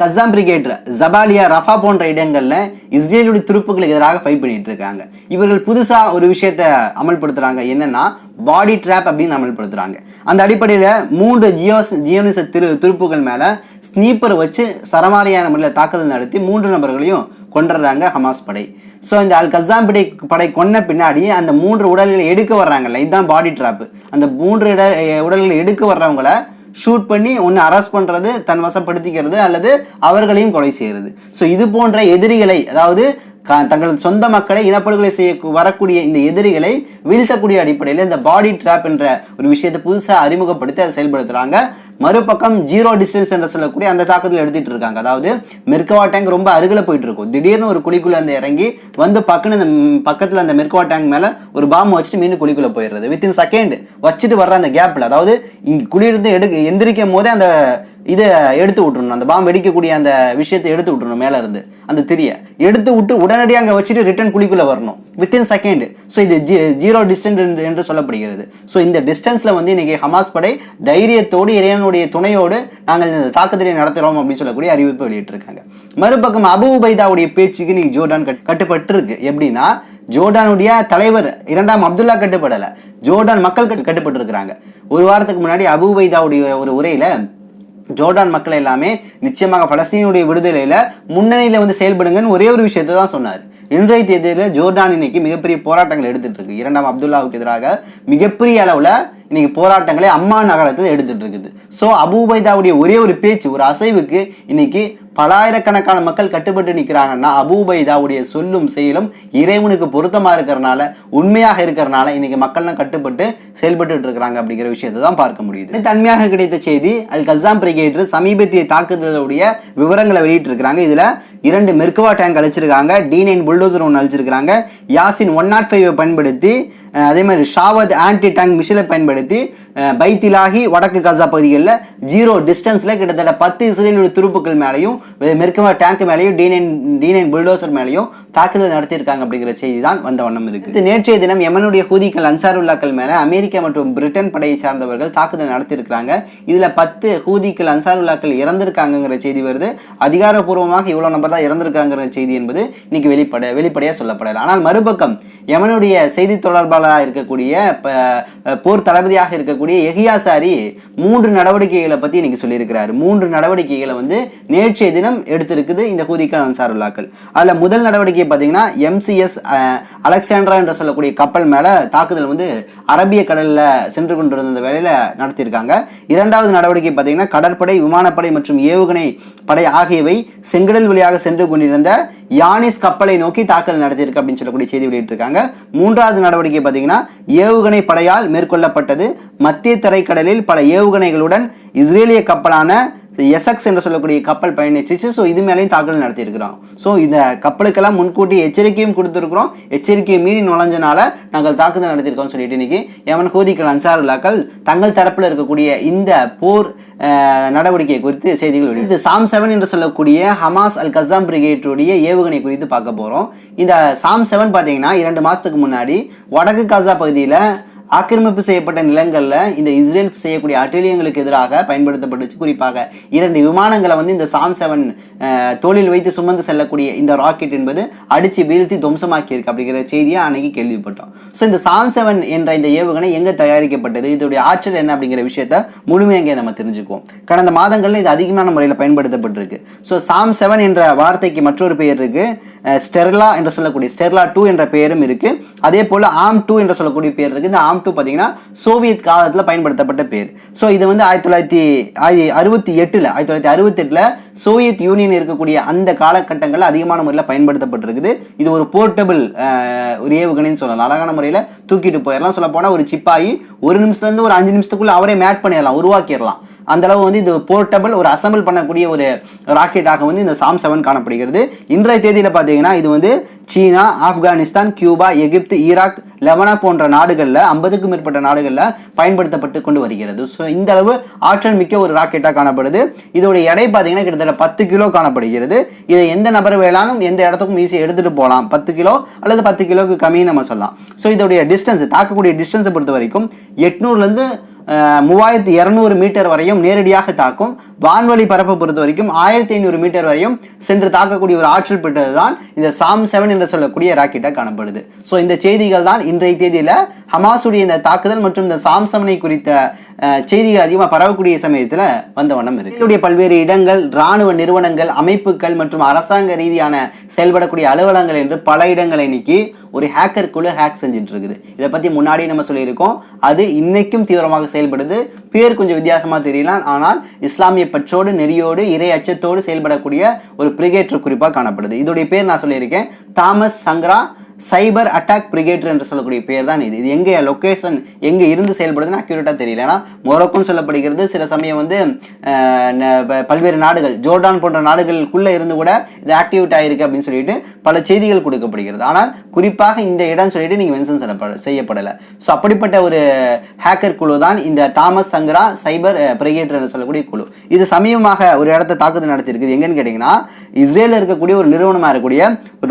Qassam brigade Jabalia Rafah போன்ற இடங்களில் இஸ்ரேலுடைய துருப்புகளுக்கு எதிராக ஃபைட் பண்ணிட்டு இருக்காங்க. இவர்கள் புதுசாக ஒரு விஷயத்த அமல்படுத்துகிறாங்க என்னன்னா பாடி ட்ராப் அப்படின்னு அமல்படுத்துகிறாங்க அந்த அடிப்படையில் மூன்று ஜியோஸ் ஜியோனிச திரு துருப்புகள் மேலே ஸ்னீப்பர் வச்சு சரமாரியான முறையில் தாக்குதல் நடத்தி மூன்று நபர்களையும் கொண்டுறாங்க ஹமாஸ் படை. ஸோ இந்த அல் கசாம் படை படை கொன்ன பின்னாடி அந்த மூன்று உடல்களை எடுக்க வர்றாங்கல்ல. இதுதான் பாடி ட்ராப் அந்த மூன்று இட உடல்களை எடுக்க வர்றவங்கள ஷூட் பண்ணி ஒன்று அரெஸ்ட் பண்ணுறது தன் வசப்படுத்திக்கிறது அல்லது அவர்களையும் கொலை செய்கிறது ஸோ இது போன்ற எதிரிகளை அதாவது க- சொந்த மக்களை இனப்படுகொலை செய்ய வரக்கூடிய இந்த எதிரிகளை வீழ்த்தக்கூடிய அடிப்படையில் இந்த பாடி ட்ராப் என்ற ஒரு விஷயத்தை புதுசாக அறிமுகப்படுத்தி அதை செயல்படுத்துகிறாங்க மறுபக்கம் ஜீரோ டிஸ்டன்ஸ் என்று சொல்லக்கூடிய அந்த தாக்குதல் எடுத்துட்டு இருக்காங்க. அதாவது மெர்கவா டேங்க் ரொம்ப அருகில் போயிட்டு இருக்கும். திடீர்னு ஒரு குழிக்குள்ள அந்த இறங்கி வந்து பக்குன்னு அந்த பக்கத்தில் அந்த மெர்கவா டேங்க் மேலே ஒரு பாம்பு வச்சுட்டு மீண்டும் குழிக்குள்ள போயிடுறது. வித்தின் செகண்ட் வச்சுட்டு வர்ற அந்த கேப்பில் அதாவது இங்கே குழியிருந்து எடுக்க எந்திரிக்கும் போதே அந்த இதை எடுத்து விட்டுறணும். அந்த பாம்பு வெடிக்கக்கூடிய அந்த விஷயத்தை எடுத்து விட்டுறணும் மேலே இருந்து அந்த திரிய. எடுத்து விட்டு உடனடியாக அங்கே வச்சுட்டு ரிட்டர்ன் குழிக்குள்ளே வரணும். வித்தின் செகண்ட் ஸோ இது ஜீரோ டிஸ்டன்ஸ் என்று சொல்லப்படுகிறது. ஸோ இந்த டிஸ்டன்ஸில் வந்து இன்றைக்கி ஹமாஸ் படை தைரியத்தோடு இறைவனுடைய துணையோடு நாங்கள் இந்த தாக்குதலை நடத்துகிறோம் அப்படின்னு சொல்லக்கூடிய அறிவிப்பு வெளியிட்டிருக்காங்க. மறுபக்கம் அபு உபைதாவுடைய பேச்சுக்கு இன்றைக்கி ஜோர்டான் கட்- கட்டுப்பட்டிருக்கு. எப்படின்னா ஜோர்டானுடைய தலைவர் இரண்டாம் அப்துல்லா கட்டுப்படலை. ஜோர்டான் மக்கள் கட்டு- கட்டுப்பட்டு இருக்கிறாங்க ஒரு வாரத்துக்கு முன்னாடி அபு உபைதாவுடைய ஒரு உரையில் ஜோர்டான் மக்கள் எல்லாமே நிச்சயமாக பலஸ்தீனுடைய விடுதலையில் முன்னணியில் வந்து செயல்படுங்கன்னு ஒரே ஒரு விஷயத்தை தான் சொன்னார். இன்றைய தேதியில் ஜோர்டான் இன்னைக்கு மிகப்பெரிய போராட்டங்கள் எடுத்துகிட்டு இருக்கு. இரண்டாம் அப்துல்லாவுக்கு எதிராக மிகப்பெரிய அளவில் இன்னைக்கு போராட்டங்களை அம்மா நகரத்தில் எடுத்துட்டு இருக்குது. ஸோ அபூபைதாவுடைய ஒரே ஒரு பேச்சு ஒரு அசைவுக்கு இன்னைக்கு பலாயிரக்கணக்கான மக்கள் கட்டுப்பட்டு நிற்கிறாங்கன்னா அபூபைதாவுடைய சொல்லும் செயலும் இறைவனுக்கு பொருத்தமாக இருக்கிறனால உண்மையாக இருக்கிறனால இன்னைக்கு மக்கள்லாம் கட்டுப்பட்டு செயல்பட்டு இருக்கிறாங்க அப்படிங்கிற விஷயத்தை தான் பார்க்க முடியுது. தன்மையாக கிடைத்த செய்தி அல் கசாம் பிரிகேட்டர் சமீபத்திய தாக்குதலுடைய விவரங்களை வெளியிட்டிருக்கிறாங்க. இதில் இரண்டு மெர்கவா டேங்க் அழிச்சிருக்காங்க டி நைன் புல்டோசர் ஒன்று அழிச்சிருக்காங்க யாசின் ஒன் நாட் ஃபைவ் பயன்படுத்தி அதே மாதிரி ஷாவத் ஆன்டி டேங்க் மிஷிலை பயன்படுத்தி பைத்திலாகி வடக்கு கசா பகுதிகளில் ஜீரோ டிஸ்டன்ஸில் கிட்டத்தட்ட பத்து இஸ்ரேலுடைய துருப்புக்கள் மேலேயும் வெ- டேங்க் மேலேயும் D nine D nine bulldozer மேலேயும் தாக்குதல் நடத்தியிருக்காங்க அப்படிங்கிற செய்தி தான் வந்த வண்ணம் இருக்குது நேற்றைய தினம் யமனுடைய ஹூதிக்கள் அன்சாருல்லாக்கள் மேலே அமெரிக்கா மற்றும் பிரிட்டன் படையை சார்ந்தவர்கள் தாக்குதல் நடத்தியிருக்கிறாங்க. இதில் பத்து ஹூதிக்கள் அன்சாருல்லாக்கள் இறந்திருக்காங்கங்கிற செய்தி வருது. அதிகாரப்பூர்வமாக இவ்வளோ நம்பர் தான் இறந்திருக்காங்கிற செய்தி என்பது இன்னைக்கு வெளிப்பட வெளிப்படையாக சொல்லப்படலை. ஆனால் மறுபக்கம் யமனுடைய செய்தி தொடர்பாளராக இருக்கக்கூடிய போர் தளபதியாக இருக்கக்கூடிய எஹியாசாரி மூன்று நடவடிக்கைகளை பற்றி இன்னைக்கு சொல்லியிருக்கிறாரு. மூன்று நடவடிக்கைகளை வந்து நேற்றைய தினம் எடுத்திருக்குது இந்த ஹூதிகள் அன்சாருல்லாக்கள். அதில் முதல் நடவடிக்கை பார்த்தீங்கன்னா எம்சிஎஸ் அலெக்சாண்ட்ரா என்று சொல்லக்கூடிய கப்பல் மேலே தாக்குதல் வந்து அரபிய கடலில் சென்று கொண்டிருந்த வேலையில் நடத்தியிருக்காங்க. இரண்டாவது நடவடிக்கை பார்த்தீங்கன்னா கடற்படை விமானப்படை மற்றும் ஏவுகணை படை ஆகியவை செங்கடல் வழியாக சென்று கொண்டிருந்த யானிஸ் கப்பலை நோக்கி தாக்கல் நடத்தியிருக்கு அப்படின்னு சொல்லக்கூடிய செய்தி வெளியிட்டிருக்காங்க. மூன்றாவது நடவடிக்கை பார்த்தீங்கன்னா ஏவுகணை படையால் மேற்கொள்ளப்பட்டது. மத்திய தரைக்கடலில் பல ஏவுகணைகளுடன் இஸ்ரேலிய கப்பலான எஸ்எக்ஸ் என்று சொல்லக்கூடிய கப்பல் பயணிச்சிச்சு ஸோ இது மேலேயும் தாக்குதல் நடத்தியிருக்கிறோம் ஸோ இந்த கப்பலுக்கெல்லாம் முன்கூட்டி எச்சரிக்கையும் கொடுத்துருக்குறோம். எச்சரிக்கையை மீறி நுழைஞ்சனால நாங்கள் தாக்குதல் நடத்தியிருக்கோம் சொல்லிட்டு இன்னைக்கு எவன் ஹூதிகள் அன்சாருல்லாக்கள் தங்கள் தரப்பில் இருக்கக்கூடிய இந்த போர் நடவடிக்கை குறித்து செய்திகள் வெளியிட்டு இது சாம் செவன் என்று சொல்லக்கூடிய ஹமாஸ் அல் கசாம் பிரிகேட்டுடைய ஏவுகணை குறித்து பார்க்க போகிறோம் இந்த சாம் செவன் பார்த்தீங்கன்னா இரண்டு மாதத்துக்கு முன்னாடி வடக்கு காசா பகுதியில் ஆக்கிரமிப்பு செய்யப்பட்ட நிலங்களில் இந்த இஸ்ரேல் செய்யக்கூடிய அட்டிலியங்களுக்கு எதிராக பயன்படுத்தப்பட்டுச்சு. குறிப்பாக இரண்டு விமானங்களை வந்து இந்த சாம் செவன் தோளில் வைத்து சுமந்து செல்லக்கூடிய இந்த ராக்கெட் என்பது அடித்து வீழ்த்தி துவம்சமாக்கியிருக்கு அப்படிங்கிற செய்தியை அன்னைக்கு கேள்விப்பட்டோம். ஸோ இந்த சாம் செவன் என்ற இந்த ஏவுகணை எங்கே தயாரிக்கப்பட்டது? இதோடைய ஆற்றல் என்ன அப்படிங்கிற விஷயத்த முழுமையாக நம்ம தெரிஞ்சுக்குவோம். கடந்த மாதங்களில் இது அதிகமான முறையில் பயன்படுத்தப்பட்டிருக்கு. ஸோ சாம் செவன் என்ற வார்த்தைக்கு மற்றொரு பெயர் இருக்கு. ஸ்டெர்லா என்று சொல்லக்கூடிய ஸ்டெர்லா டூ என்ற பெயரும் இருக்கு. அதே போல் ஆம் டூ என்று சொல்லக்கூடிய பேர் இருக்கு. இந்த ஆம் டூ பார்த்தீங்கன்னா சோவியத் காலத்தில் பயன்படுத்தப்பட்ட பேர். ஸோ இது வந்து ஆயிரத்தி தொள்ளாயிரத்தி அறுபத்தி எட்டில் ஆயிரத்தி தொள்ளாயிரத்தி அறுபத்தெட்டில் சோவியத் யூனியன் இருக்கக்கூடிய அந்த காலகட்டங்களில் அதிகமான முறையில் பயன்படுத்தப்பட்டிருக்குது. இது ஒரு போர்ட்டபிள் ஒரு ஏவுகணைன்னு சொல்லலாம். அழகான முறையில் தூக்கிட்டு போயிடலாம் சொல்ல போனால் ஒரு சிப்பாயி ஒரு நிமிஷத்துலேருந்து ஒரு அஞ்சு நிமிஷத்துக்குள்ள அவரே மேட் பண்ணிடலாம் உருவாக்கிடலாம் அந்த அளவு வந்து இது போர்ட்டபிள் ஒரு அசம்பிள் பண்ணக்கூடிய ஒரு ராக்கெட்டாக வந்து இந்த சாம் செவன் காணப்படுகிறது. இன்றைய தேதியில் பார்த்தீங்கன்னா இது வந்து சீனா ஆப்கானிஸ்தான் கியூபா எகிப்து ஈராக் லெபனா போன்ற நாடுகளில் ஐம்பதுக்கும் மேற்பட்ட நாடுகளில் பயன்படுத்தப்பட்டு கொண்டு வருகிறது. ஸோ இந்த அளவு ஆற்றல் மிக்க ஒரு ராக்கெட்டாக காணப்படுது. இதோட எடை பார்த்தீங்கன்னா கிட்டத்தட்ட பத்து கிலோ காணப்படுகிறது. இதை எந்த நபர் வேணாலும் எந்த இடத்துக்கும் ஈஸியாக எடுத்துகிட்டு போகலாம். பத்து கிலோ அல்லது பத்து கிலோவுக்கு கம்மின்னு நம்ம சொல்லலாம். ஸோ இதோடைய டிஸ்டன்ஸ் தாக்கக்கூடிய டிஸ்டன்ஸை பொறுத்த வரைக்கும் எட்நூறுலேருந்து மூவாயிரத்தி இரநூறு மீட்டர் வரையும் நேரடியாக தாக்கும். வான்வழி பரப்பை பொறுத்த வரைக்கும் ஆயிரத்தி ஐநூறு மீட்டர் வரையும் சென்று தாக்கக்கூடிய ஒரு ஆற்றல் பெற்றது தான் இந்த சாம் செவன் என்று சொல்லக்கூடிய ராக்கெட்டாக காணப்படுது. ஸோ இந்த செய்திகள் தான் இன்றைய தேதியில் ஹமாஸுடைய இந்த தாக்குதல் மற்றும் இந்த சாம்சமனை குறித்த செய்திகள் அதிகமாக பரவக்கூடிய சமயத்தில் வந்த வண்ணம் இருக்கு. இதனுடைய பல்வேறு இடங்கள் இராணுவ நிறுவனங்கள் அமைப்புகள் மற்றும் அரசாங்க ரீதியான செயல்படக்கூடிய அலுவலகங்கள் என்று பல இடங்களை இன்னைக்கு ஒரு ஹேக்கர் குழு ஹேக் செஞ்சுட்டு இருக்குது இதை பற்றி முன்னாடியே நம்ம சொல்லியிருக்கோம். அது இன்னைக்கும் தீவிரமாக செயல்படுது. பேர் கொஞ்சம் வித்தியாசமாக தெரியலாம். ஆனால் இஸ்லாமிய பற்றோடு நெறியோடு இறை அச்சத்தோடு செயல்படக்கூடிய ஒரு பிரிகேட்டர் குறிப்பாக காணப்படுது. இதோடைய பேர் நான் சொல்லியிருக்கேன். தாமஸ் சங்கரா சைபர் அட்டாக் பிரிகேட்டர் என்று சொல்லக்கூடிய பேர் தான் இது. இது எங்கே லொக்கேஷன் எங்கே இருந்து செயல்படுதுன்னு அக்யூரேட்டாக தெரியல. ஏன்னா மொரோக்கோன்னு சொல்லப்படுகிறது சில சமயம் வந்து பல்வேறு நாடுகள் ஜோர்டான் போன்ற நாடுகளுக்குள்ளே இருந்து கூட இது ஆக்டிவேட் ஆயிருக்கு அப்படின்னு சொல்லிட்டு பல செய்திகள் கொடுக்கப்படுகிறது. ஆனால் குறிப்பாக இந்த இடம் சொல்லிட்டு நீங்கள் மென்ஷன் செய்யப்பட செய்யப்படலை. ஸோ அப்படிப்பட்ட ஒரு ஹேக்கர் குழு தான் இந்த தாமஸ் சங்கரா சைபர் பிரிகேட்டர் என்று சொல்லக்கூடிய குழு. இது சமீபமாக ஒரு இடத்த தாக்குதல் நடத்தியிருக்குது. எங்கன்னு கேட்டிங்கன்னா இஸ்ரேலில் இருக்கக்கூடிய ஒரு நிறுவனமாக இருக்கக்கூடிய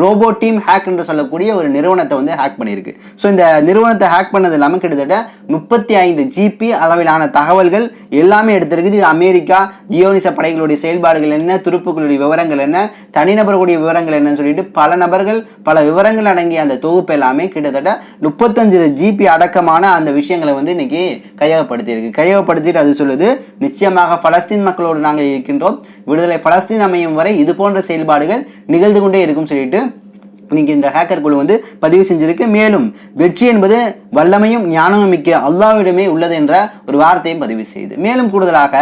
ரோபோ டீம் ஹேக் என்று சொல்லக்கூடிய ஒரு நிறுவனத்தை வந்து ஹேக் பண்ணியிருக்கு. ஸோ இந்த நிறுவனத்தை ஹேக் பண்ணது இல்லாமல் கிட்டத்தட்ட முப்பத்தி ஐந்து ஜிபி அளவிலான தகவல்கள் எல்லாமே எடுத்திருக்குது இது அமெரிக்கா ஜியோனிச படைகளுடைய செயல்பாடுகள் என்ன துருப்புகளுடைய விவரங்கள் என்ன தனிநபர்களுடைய விவரங்கள் என்னன்னு சொல்லிட்டு பல நபர்கள் பல விவரங்கள் அடங்கிய அந்த தொகுப்பு எல்லாமே கிட்டத்தட்ட முப்பத்தஞ்சு ஜிபி அடக்கமான அந்த விஷயங்களை வந்து இன்னைக்கு கையகப்படுத்தியிருக்கு. கையகப்படுத்திட்டு அது சொல்லுது நிச்சயமாக பலஸ்தீன் மக்களோடு நாங்கள் இருக்கின்றோம். விடுதலை பலஸ்தீன் அமையும் வரை இது போன்ற செயல்பாடுகள் நிகழ்ந்து கொண்டே இருக்கும் சொல்லிட்டு இன்னைக்கு இந்த ஹேக்கர் குழு வந்து பதிவு செஞ்சிருக்கு. மேலும் வெற்றி என்பது வல்லமையும் ஞானமும் மிக்க அல்லாவிடமே உள்ளது என்ற ஒரு வார்த்தையும் பதிவு செய்யுது மேலும் கூடுதலாக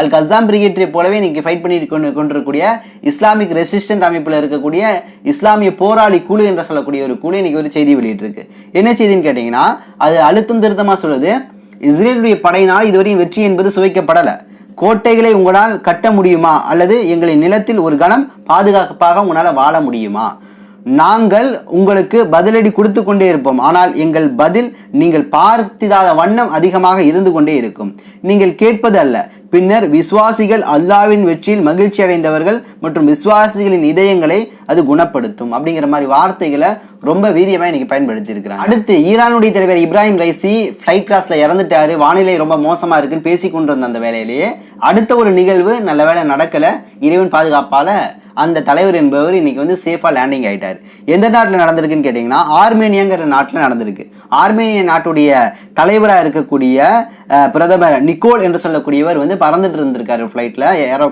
அல் கசாம் பிரிகேட்டரை போலவே இன்னைக்கு ஃபைட் பண்ணிட்டு கொண்டு கொண்டிருக்கக்கூடிய இஸ்லாமிக் ரெசிஸ்டன்ட் அமைப்பில் இருக்கக்கூடிய இஸ்லாமிய போராளி குழு என்று சொல்லக்கூடிய ஒரு குழு இன்னைக்கு ஒரு செய்தி வெளியிட்டிருக்கு. என்ன செய்தின்னு கேட்டிங்கன்னா அது அழுத்தம் திருத்தமாக சொல்லுது. இஸ்ரேலுடைய படையினால் இதுவரையும் வெற்றி என்பது சுவைக்கப்படலை. கோட்டைகளை உங்களால் கட்ட முடியுமா? அல்லது எங்களின் நிலத்தில் ஒரு கணம் பாதுகாப்பாக உங்களால் வாழ முடியுமா? நாங்கள் உங்களுக்கு பதிலடி கொடுத்து கொண்டே இருப்போம். ஆனால் எங்கள் பதில் நீங்கள் பார்த்திடாத வண்ணம் அதிகமாக இருந்து கொண்டே இருக்கும். நீங்கள் கேட்பது அல்ல. பின்னர் விசுவாசிகள் அல்லாவின் வெற்றியில் மகிழ்ச்சி அடைந்தவர்கள் மற்றும் விசுவாசிகளின் இதயங்களை அது குணப்படுத்தும். அப்படிங்கிற மாதிரி வார்த்தைகளை ரொம்ப வீரியமாக இன்னைக்கு பயன்படுத்தி இருக்கிறாங்க அடுத்து ஈரானுடைய தலைவர் இப்ராஹிம் ரைசி ஃப்ளைட் கிளாஸில் இறந்துட்டாரு. வானிலை ரொம்ப மோசமாக இருக்குன்னு பேசி கொண்டிருந்த அந்த வேலையிலேயே அடுத்த ஒரு நிகழ்வு நல்ல வேளை நடக்கலை. இறைவன் பாதுகாப்பால் அந்த தலைவர் என்பவர் இன்னைக்கு வந்து சேஃபாக லேண்டிங் ஆயிட்டார். எந்த நாட்டில் நடந்திருக்குன்னு கேட்டிங்கன்னா ஆர்மேனியாங்கிற நாட்டில் நடந்திருக்கு. ஆர்மேனியா நாட்டுடைய தலைவராக இருக்கக்கூடிய பிரதமர் நிக்கோல் என்று சொல்லக்கூடியவர் வந்து பறந்துட்டு இருந்திருக்காரு ஃப்ளைட்டில் ஏரோ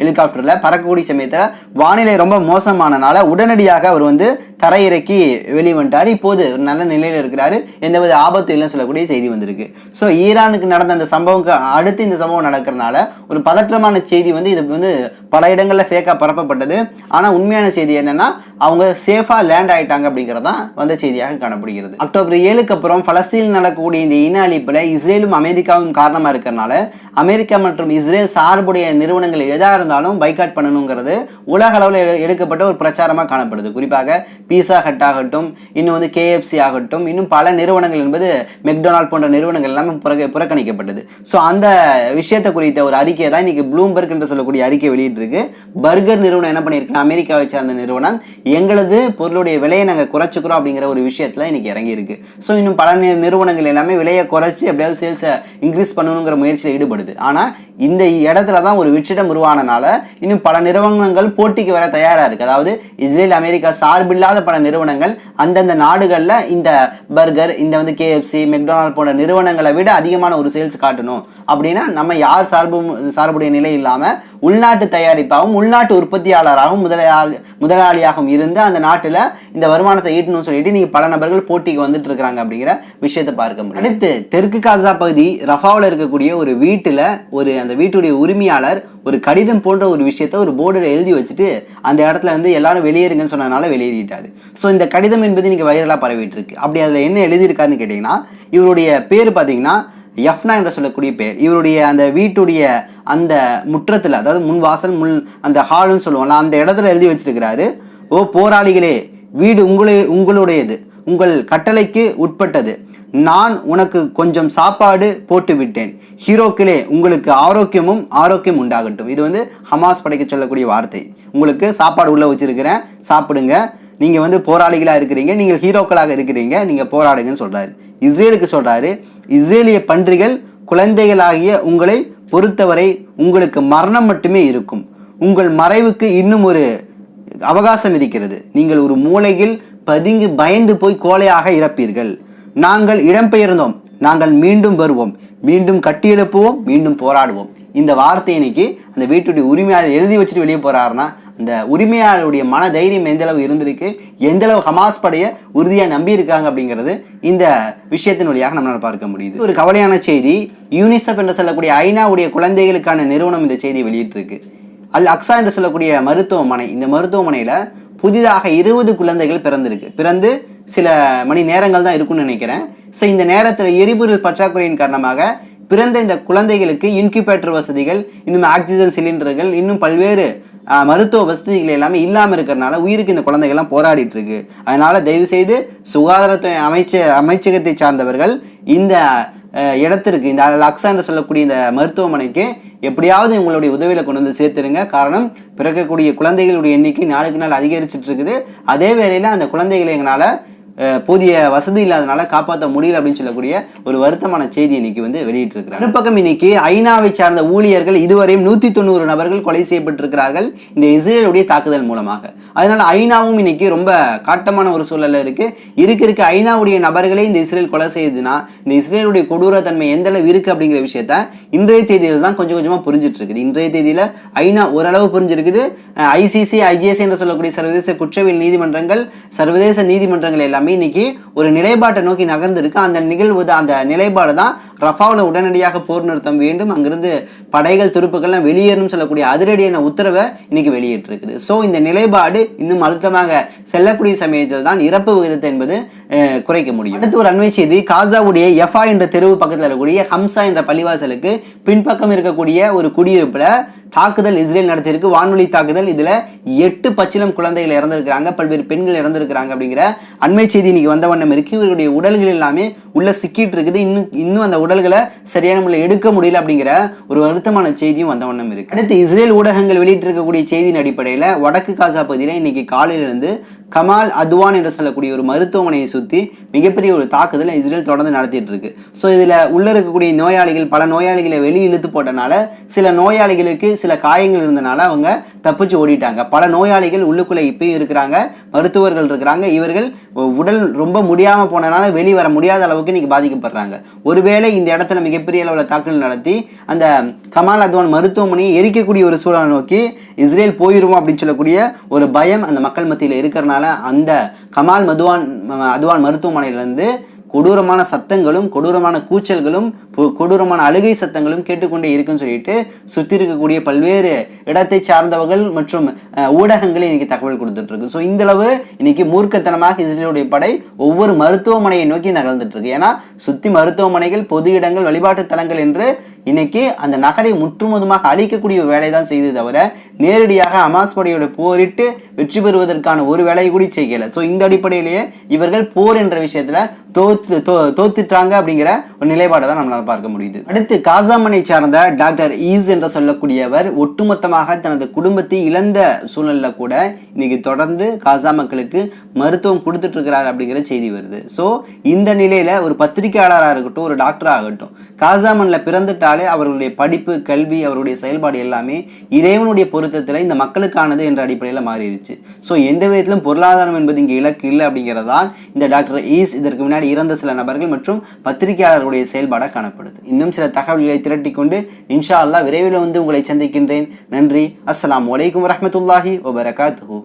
ஹெலிகாப்டரில் பறக்கக்கூடிய சமயத்தில் வானிலை ரொம்ப மோசமானனால உடனடியாக அவர் வந்து தரையிறக்கி வெளியே இப்போது ஒரு நல்ல நிலையில் இருக்கிறாரு. எந்தவித ஆபத்து இல்லைன்னு சொல்லக்கூடிய செய்தி வந்திருக்கு. ஸோ ஈரானுக்கு நடந்த அந்த சம்பவம் அடுத்து இந்த சம்பவம் நடக்கிறனால ஒரு பதற்றமான செய்தி வந்து இது வந்து பல இடங்களில் ஃபேக்காக பரப்பப்பட்டது. ஆனால் உண்மையான செய்தி என்னென்னா அவங்க சேஃபாக லேண்ட் ஆயிட்டாங்க அப்படிங்கிறது தான் வந்த செய்தியாக காணப்படுகிறது. அக்டோபர் ஏழுக்கு அப்புறம் பலஸ்தீனில் நடக்கக்கூடிய இந்த இன அழிப்பில் இஸ்ரேலும் அமெரிக்காவும் காரணமாக இருக்கிறனால அமெரிக்கா மற்றும் இஸ்ரேல் சார்புடைய நிறுவனங்கள் எதாக இருந்தாலும் பைக்காட் பண்ணணுங்கிறது உலக அளவில் எடு- எடுக்கப்பட்ட ஒரு பிரச்சாரமாக காணப்படுது. குறிப்பாக பீஸா ஹட் ஆகட்டும் இன்னும் வந்து கேஎஃப்சி ஆகட்டும் இன்னும் பல நிறுவனங்கள் என்பது மெக்டொனால்ட் போன்ற நிறுவனங்கள் எல்லாமே புறக்க புறக்கணிக்கப்பட்டது. ஸோ அந்த விஷயத்தை குறித்த ஒரு அறிக்கையை தான் இன்றைக்கி ப்ளூம்பர்க் என்று சொல்லக்கூடிய அறிக்கை வெளியிட்டிருக்கு. பர்கர் நிறுவனம் என்ன பண்ணியிருக்குன்னா அமெரிக்காவை சேர்ந்த நிறுவனம் எங்களது பொருளுடைய விலையை நாங்கள் குறைச்சிக்கிறோம் அப்படிங்கிற ஒரு விஷயத்தில் இன்றைக்கி இறங்கியிருக்கு. ஸோ இன்னும் பல நிறுவனங்கள் எல்லாமே விலையை குறைச்சி எப்படியாவது சேல்ஸை இன்க்ரீஸ் பண்ணணுங்கிற முயற்சியில் ஈடுபடுது. ஆனால் இந்த இடத்துல தான் ஒரு வெற்றிடம் உருவானனால இன்னும் பல நிறுவனங்கள் போட்டிக்கு வர தயாராக இருக்குது அதாவது இஸ்ரேல் அமெரிக்கா சார்பில்லாத பல நிறுவனங்கள் அந்தந்த நாடுகளில் இந்த பர்கர் இந்த வந்து கேஎஃப்சி மெக்டொனால்ட் போன்ற நிறுவனங்களை விட அதிகமான ஒரு சேல்ஸ் காட்டணும். அப்படின்னா நம்ம யார் சார்பும் சார்புடைய நிலை இல்லாமல் உள்நாட்டு தயாரிப்பாகவும் உள்நாட்டு உற்பத்தியாளராகவும் முதலாளி முதலாளியாகவும் இருந்து அந்த நாட்டில் இந்த வருமானத்தை ஈட்டணும்னு சொல்லிட்டு நீங்கள் பல நபர்கள் போட்டிக்கு வந்துட்டு இருக்கிறாங்க அப்படிங்கிற விஷயத்தை பார்க்க முடியும். அடுத்து தெற்கு காசா பகுதி ரஃபாவில் இருக்கக்கூடிய ஒரு வீட்டில் ஒரு அந்த வீட்டுடைய உரிமையாளர் ஒரு கடிதம் போன்ற ஒரு விஷயத்த ஒரு போர்டில் எழுதி வச்சுட்டு அந்த இடத்துல இருந்து எல்லாரும் வெளியேறுங்கன்னு சொன்னதுனால வெளியேறிட்டார். ஸோ இந்த கடிதம் என்பது இன்றைக்கி வைரலாக பரவிட்டு இருக்கு அப்படி அதில் என்ன எழுதியிருக்காருன்னு கேட்டிங்கன்னா இவருடைய பேர் பார்த்தீங்கன்னா யஃப்னா என்று சொல்லக்கூடிய பேர். இவருடைய அந்த வீட்டுடைய அந்த முற்றத்தில் அதாவது முன் வாசல் முன் அந்த ஹால்னு சொல்லுவோம்ல அந்த இடத்துல எழுதி வச்சிருக்கிறாரு. ஓ போராளிகளே வீடு உங்களே உங்களுடையது. உங்கள் கட்டளைக்கு உட்பட்டது. நான் உனக்கு கொஞ்சம் சாப்பாடு போட்டு விட்டேன் ஹீரோக்களே உங்களுக்கு ஆரோக்கியமும் ஆரோக்கியம் உண்டாகட்டும். இது வந்து ஹமாஸ் படைக்க சொல்லக்கூடிய வார்த்தை. உங்களுக்கு சாப்பாடு உள்ளே வச்சிருக்கிறேன் சாப்பிடுங்க. நீங்கள் வந்து போராளிகளாக இருக்கிறீங்க நீங்கள் ஹீரோக்களாக இருக்கிறீங்க நீங்கள் போராடுங்கன்னு சொல்கிறாரு இஸ்ரேலுக்கு சொல்கிறாரு இஸ்ரேலிய பன்றிகள் குழந்தைகளாகிய உங்களை பொறுத்தவரை உங்களுக்கு மரணம் மட்டுமே இருக்கும். உங்கள் மறைவுக்கு இன்னும் ஒரு அவகாசம் இருக்கிறது. நீங்கள் ஒரு மூலையில் பதுங்கி பயந்து போய் கோழையாக இறப்பீர்கள். நாங்கள் இடம்பெயர்ந்தோம். நாங்கள் மீண்டும் வருவோம். மீண்டும் கட்டியெழுப்புவோம். மீண்டும் போராடுவோம். இந்த வார்த்தை இன்னைக்கு அந்த வீட்டுடைய உரிமையாளர் எழுதி வச்சுட்டு வெளியே போகிறாருன்னா அந்த உரிமையாளருடைய மன தைரியம் எந்தளவு இருந்திருக்கு எந்தளவு ஹமாஸ் படைய உறுதியாக நம்பி இருக்காங்க அப்படிங்கிறது இந்த விஷயத்தின் வழியாக நம்மளால் பார்க்க முடியுது. ஒரு கவலையான செய்தி யூனிசெஃப் என்று சொல்லக்கூடிய ஐநாவுடைய குழந்தைகளுக்கான நிறுவனம் இந்த செய்தியை வெளியிட்டிருக்கு. அல் அக்ஸா என்று சொல்லக்கூடிய மருத்துவமனை இந்த மருத்துவமனையில் புதிதாக இருபது குழந்தைகள் பிறந்திருக்கு. பிறந்து சில மணி நேரங்கள் தான் இருக்கும்னு நினைக்கிறேன். ஸோ இந்த நேரத்தில் எரிபொருள் பற்றாக்குறையின் காரணமாக பிறந்த இந்த குழந்தைகளுக்கு இன்குபேட்டர் வசதிகள் இன்னும் ஆக்சிஜன் சிலிண்டர்கள் இன்னும் பல்வேறு மருத்துவ வசதிகள் எல்லாமே இல்லாமல் இருக்கிறனால உயிருக்கு இந்த குழந்தைகள்லாம் போராடிட்டு இருக்கு. அதனால தயவு செய்து சுகாதாரத்துறை அமைச்ச அமைச்சகத்தை சார்ந்தவர்கள் இந்த இடத்திற்கு இந்த லக்ஸா என்று சொல்லக்கூடிய இந்த மருத்துவமனைக்கு எப்படியாவது உங்களுடைய உதவியில் கொண்டு வந்து சேர்த்துருங்க. காரணம் பிறக்கக்கூடிய குழந்தைகளுடைய எண்ணிக்கை நாளுக்கு நாள் அதிகரிச்சுட்டு இருக்குது. அதே வேளையில் அந்த குழந்தைகளை எங்களால் போதிய வசதி இல்லாதனால காப்பாற்ற முடியல அப்படின்னு சொல்லக்கூடிய ஒரு வருத்தமான செய்தி இன்னைக்கு வந்து வெளியிட்டிருக்கிறார் மறுபக்கம் இன்னைக்கு ஐநாவை சார்ந்த ஊழியர்கள் இதுவரையும் நூற்றி தொண்ணூறு நபர்கள் கொலை செய்யப்பட்டிருக்கிறார்கள் இந்த இஸ்ரேலுடைய தாக்குதல் மூலமாக. அதனால ஐநாவும் இன்னைக்கு ரொம்ப காட்டமான ஒரு சூழலில் இருக்கு. இருக்க இருக்க. ஐநாவுடைய நபர்களே இந்த இஸ்ரேல் கொலை செய்யுதுன்னா இந்த இஸ்ரேலுடைய கொடூரத்தன்மை எந்த அளவு இருக்கு அப்படிங்கிற விஷயத்த இன்றைய தேதியில் தான் கொஞ்சம் கொஞ்சமா புரிஞ்சிட்டு இருக்குது இன்றைய தேதியில ஐநா ஓரளவு புரிஞ்சிருக்குது. ஐசிசி ஐஜிஎஸ் என்று சொல்லக்கூடிய சர்வதேச குற்றவியல் நீதிமன்றங்கள் சர்வதேச நீதிமன்றங்கள் எல்லாமே இன்னைக்கு ஒரு நிலைப்பாட்டை நோக்கி நகர்ந்திருக்கு. அந்த நிகழ்வு தான் அந்த நிலைப்பாடு தான் ரஃபாவில் உடனடியாக போர் நிறுத்தம் வேண்டும். அங்கிருந்து படைகள் துருப்புகள்லாம் வெளியேறணும்னு சொல்லக்கூடிய அதிரடியான உத்தரவை இன்னைக்கு வெளியிட்டிருக்குது. ஸோ இந்த நிலைப்பாடு இன்னும் அழுத்தமாக செல்லக்கூடிய சமயத்தில் தான் இறப்பு விகிதத்தை என்பது குறைக்க முடியும். அடுத்து ஒரு அண்மை செய்தி. காசாவுடைய எஃபா என்ற தெருவு பக்கத்தில் இருக்கக்கூடிய ஹம்சா என்ற பள்ளிவாசலுக்கு பின்பக்கம் இருக்கக்கூடிய ஒரு குடியிருப்பில் தாக்குதல் இஸ்ரேல் நடத்தியிருக்கு. வானொலி தாக்குதல். இதில் எட்டு பச்சிலம் குழந்தைகள் இறந்திருக்கிறாங்க. பல்வேறு பெண்கள் இறந்திருக்கிறாங்க அப்படிங்கிற அண்மை செய்தி இன்னைக்கு வந்த வண்ணம் இருக்குது இவருடைய உடல்கள் எல்லாமே உள்ளே சிக்கிட்டு இருக்குது. இன்னும் இன்னும் அந்த உடல்களை சரியான முறையில் எடுக்க முடியல அப்படிங்கிற ஒரு வருத்தமான செய்தியும் வந்த வண்ணம் இருக்குது அடுத்து இஸ்ரேல் ஊடகங்கள் வெளியிட்டிருக்கக்கூடிய செய்தியின் அடிப்படையில் வடக்கு காசா பகுதியில் இன்னைக்கு காலையிலிருந்து கமால் அதுவான் என்று சொல்லக்கூடிய ஒரு மருத்துவமனையை சுற்றி மிகப்பெரிய ஒரு தாக்குதலை இஸ்ரேல் தொடர்ந்து நடத்திட்டு இருக்கு. ஸோ இதில் உள்ள இருக்கக்கூடிய நோயாளிகள் பல நோயாளிகளை வெளியே இழுத்து போட்டனால சில நோயாளிகளுக்கு சில காயங்கள் இருந்தனால அவங்க தப்பிச்சு ஓடிட்டாங்க. பல நோயாளிகள் உள்ளுக்குள்ளே இப்பயும் இருக்கிறாங்க. மருத்துவர்கள் இருக்கிறாங்க. இவர்கள் உடல் ரொம்ப முடியாமல் போனதுனால வெளியே வர முடியாத அளவுக்கு இன்றைக்கி பாதிக்கப்படுறாங்க. ஒருவேளை இந்த இடத்துல மிகப்பெரிய அளவில் தாக்குதல் நடத்தி அந்த கமால் அத்வான் மருத்துவமனையை எரிக்கக்கூடிய ஒரு சூழலை நோக்கி இஸ்ரேல் போயிடுவோம் அப்படின்னு சொல்லக்கூடிய ஒரு பயம் அந்த மக்கள் மத்தியில் இருக்கிறனால அந்த கமால் மதுவான் அத்வான் மருத்துவமனையிலேருந்து கொடூரமான சத்தங்களும் கொடூரமான கூச்சல்களும் பொ- கொடூரமான அழுகை சத்தங்களும் கேட்டுக்கொண்டே இருக்குன்னு சொல்லிட்டு சுற்றி இருக்கக்கூடிய பல்வேறு இடத்தை சார்ந்தவர்கள் மற்றும் அஹ், ஊடகங்களே இன்னைக்கு தகவல் கொடுத்துட்டு இருக்கு ஸோ இந்தளவு இன்னைக்கு மூர்க்கத்தனமாக இஸ்ரேலுடைய படை ஒவ்வொரு மருத்துவமனையை நோக்கி நகர்ந்துட்டு இருக்கு ஏன்னா சுற்றி மருத்துவமனைகள் பொது இடங்கள் வழிபாட்டு தலங்கள் என்று இன்னைக்கு அந்த நகரை முற்றுமுதுமாக அழிக்கக்கூடிய வேலை தான் செய்தது தவிர நேரடியாக அமாஸ் படையோட போரிட்டு வெற்றி பெறுவதற்கான ஒரு வேலையை கூட செய்யல. ஸோ இந்த அடிப்படையிலேயே இவர்கள் போர் என்ற விஷயத்துல தோத்து தோ தோத்துட்டாங்க அப்படிங்கிற ஒரு நிலைப்பாடை தான் நம்மளால் பார்க்க முடியுது. அடுத்து காசாமனை சார்ந்த டாக்டர் ஈஸ் என்று சொல்லக்கூடியவர் ஒட்டுமொத்தமாக தனது குடும்பத்தை இழந்த சூழலில் கூட இன்னைக்கு தொடர்ந்து காசா மக்களுக்கு மருத்துவம் கொடுத்துட்டு இருக்கிறார் அப்படிங்கிற செய்தி வருது. ஸோ இந்த நிலையில ஒரு பத்திரிகையாளராக இருக்கட்டும் ஒரு டாக்டராக ஆகட்டும் காசாமனில் பிறந்துட்டாலே அவர்களுடைய படிப்பு கல்வி அவருடைய செயல்பாடு எல்லாமே இறைவனுடைய பொருத்தத்தில் இந்த மக்களுக்கானது என்ற அடிப்படையில் மாறிடுச்சு ஸோ எந்த விதத்திலும் பொருளாதாரம் என்பது இங்கே இலக்கு இல்லை அப்படிங்கிறதான் இந்த டாக்டர் ஈஸ் இதற்கு முன்னாடி இறந்த சில நபர்கள் மற்றும் பத்திரிகையாளர்களுடைய செயல்பாடாக காணப்படுது. இன்னும் சில தகவல்களை திரட்டி கொண்டு இன்ஷா அல்லாஹ் விரைவில் வந்து உங்களை சந்திக்கின்றேன். நன்றி. அஸ்லாம் வலைக்கம் வரமத்துல்லாஹி வபரகாத்து